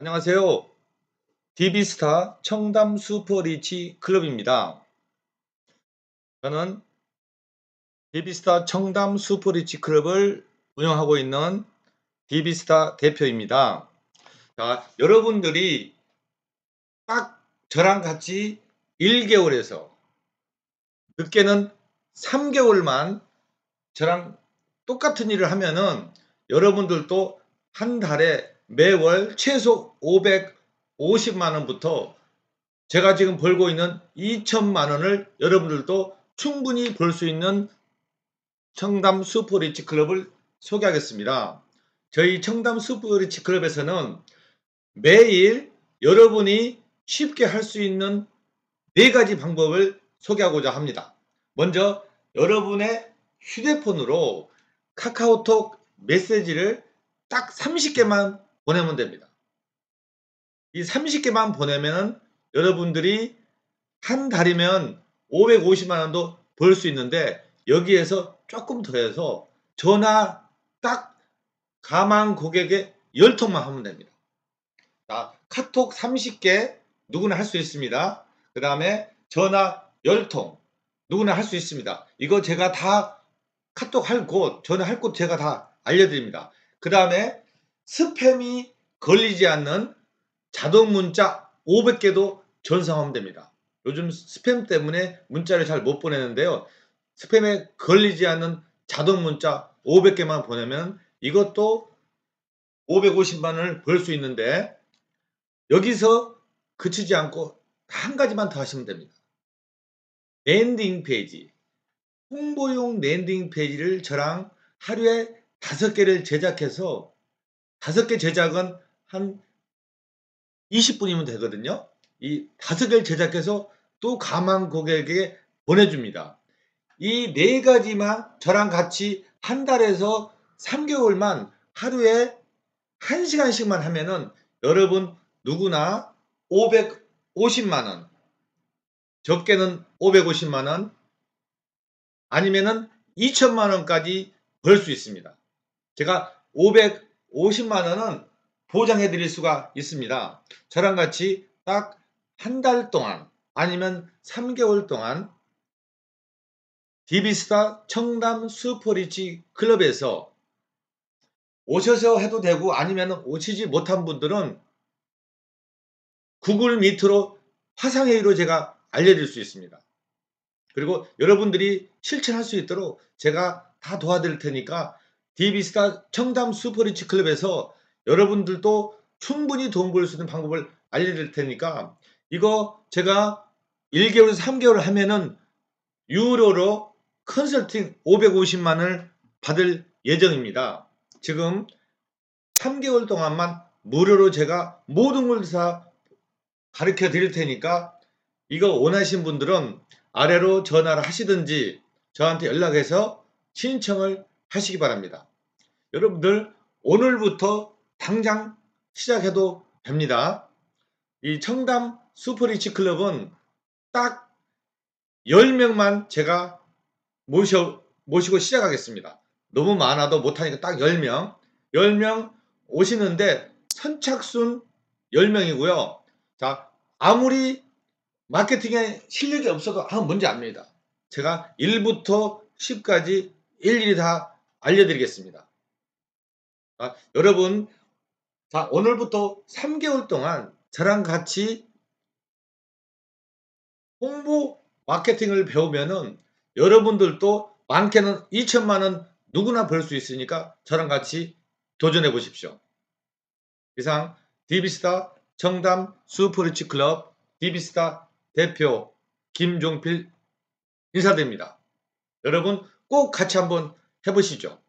안녕하세요. DB스타 청담 슈퍼리치 클럽입니다. 저는 DB스타 청담 슈퍼리치 클럽을 운영하고 있는 DB스타 대표입니다. 자, 여러분들이 딱 저랑 같이 1개월에서 늦게는 3개월만 저랑 똑같은 일을 하면은 여러분들도 한 달에 매월 최소 550만 원부터 제가 지금 벌고 있는 2천만 원을 여러분들도 충분히 벌 수 있는 청담 슈퍼리치 클럽을 소개하겠습니다. 저희 청담 슈퍼리치 클럽에서는 매일 여러분이 쉽게 할 수 있는 네 가지 방법을 소개하고자 합니다. 먼저 여러분의 휴대폰으로 카카오톡 메시지를 딱 30개만 보내면 됩니다. 이 30개만 보내면 여러분들이 한 달이면 550만 원도 벌 수 있는데 여기에서 조금 더해서 전화 딱 가망 고객의 10통만 하면 됩니다. 자, 카톡 30개 누구나 할 수 있습니다. 그 다음에 전화 10통 누구나 할 수 있습니다. 이거 제가 다 카톡 할 곳, 전화 할 곳 제가 다 알려드립니다. 그 다음에 스팸이 걸리지 않는 자동 문자 500개도 전송하면 됩니다. 요즘 스팸 때문에 문자를 잘 못 보내는데요. 스팸에 걸리지 않는 자동 문자 500개만 보내면 이것도 550만 원을 벌 수 있는데 여기서 그치지 않고 한 가지만 더 하시면 됩니다. 랜딩 페이지. 홍보용 랜딩 페이지를 저랑 하루에 다섯 개를 제작해서 다섯 개 제작은 한 20분이면 되거든요. 이 다섯 개를 제작해서 또 가망 고객에게 보내줍니다. 이 네 가지만 저랑 같이 한 달에서 3개월만 하루에 1시간씩만 하면은 여러분 누구나 550만원, 적게는 550만원, 아니면은 2천만원까지 벌 수 있습니다. 제가 550만 원은 보장해 드릴 수가 있습니다. 저랑 같이 딱 한 달 동안 아니면 3개월 동안 디비스타 청담 슈퍼리치 클럽에서 오셔서 해도 되고 아니면 오시지 못한 분들은 구글 미트로 화상회의로 제가 알려드릴 수 있습니다. 그리고 여러분들이 실천할 수 있도록 제가 다 도와드릴 테니까 디비스타 청담 슈퍼리치 클럽에서 여러분들도 충분히 돈 벌 수 있는 방법을 알려드릴 테니까 이거 제가 1개월에서 3개월 하면은 유료로 컨설팅 550만을 받을 예정입니다. 지금 3개월 동안만 무료로 제가 모든 걸 다 가르쳐 드릴 테니까 이거 원하신 분들은 아래로 전화를 하시든지 저한테 연락해서 신청을 하시기 바랍니다. 여러분들 오늘부터 당장 시작해도 됩니다. 이 청담 슈퍼리치 클럽은 딱 10명만 제가 모셔, 모시고 시작하겠습니다. 너무 많아도 못하니까 딱 10명. 10명 오시는데 선착순 10명이고요. 자, 아무리 마케팅에 실력이 없어도 아, 뭔지 압니다. 제가 1부터 10까지 일일이 다 알려드리겠습니다. 아, 여러분, 자, 오늘부터 3개월 동안 저랑 같이 홍보 마케팅을 배우면은 여러분들도 많게는 2천만 원 누구나 벌 수 있으니까 저랑 같이 도전해 보십시오. 이상 디비스타 청담 슈퍼리치 클럽 디비스타 대표 김종필 인사드립니다. 여러분 꼭 같이 한번 해보시죠.